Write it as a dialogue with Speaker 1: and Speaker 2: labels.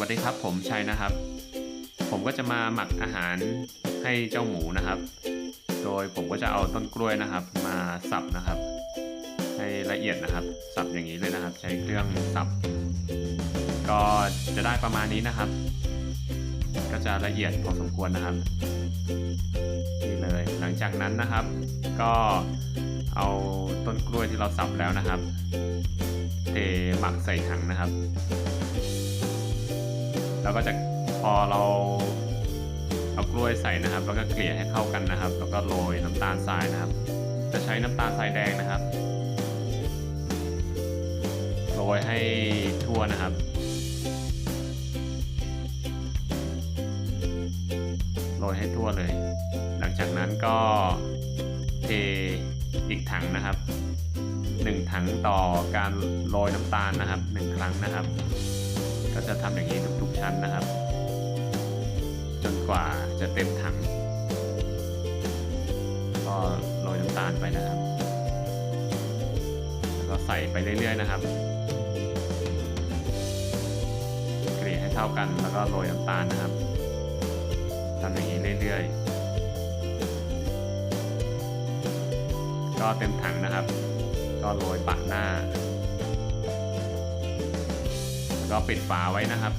Speaker 1: วัสดีครับ ผมชัยนะครับ ผมก็จะมาหมักอาหารให้เจ้าหมูนะครับ โดยผมก็จะเอาต้นกล้วยนะครับ มาสับนะครับ ให้ละเอียดนะครับ สับอย่างนี้เลยนะครับ ใช้เครื่องสับ ก็จะได้ประมาณนี้นะครับ ก็จะละเอียดพอสมควรนะครับนี่เลยหลังจากนั้นนะครับ ก็เอาต้นกล้วยที่เราสับแล้วนะครับเทหมักใส่ถังนะครับ แล้วก็จะพอเราเอากล้วยใส่นะครับ แล้วก็เกลี่ยให้เข้ากันนะครับ แล้วก็โรยน้ำตาลทรายนะครับ จะใช้น้ำตาลทรายแดงนะครับโรยให้ทั่วนะครับโรยให้ทั่วเลย หลังจากนั้นก็เทอีกถังนะครับหนึ่งถังต่อการโรยน้ำตาลนะครับหนึ่งครั้งนะครับ จะทำอย่างนี้ทุกๆชั้นนะครับ จนกว่าจะเต็มถัง ก็โรยน้ำตาลไปนะครับ แล้วก็ใส่ไปเรื่อยๆนะครับเกลี่ยให้เท่ากันแล้วก็โรยน้ำตาลนะครับทำอย่างนี้เรื่อยๆ ก็เต็มถังนะครับ ก็โรยปะหน้า ก็ปิดฝาไว้นะครับ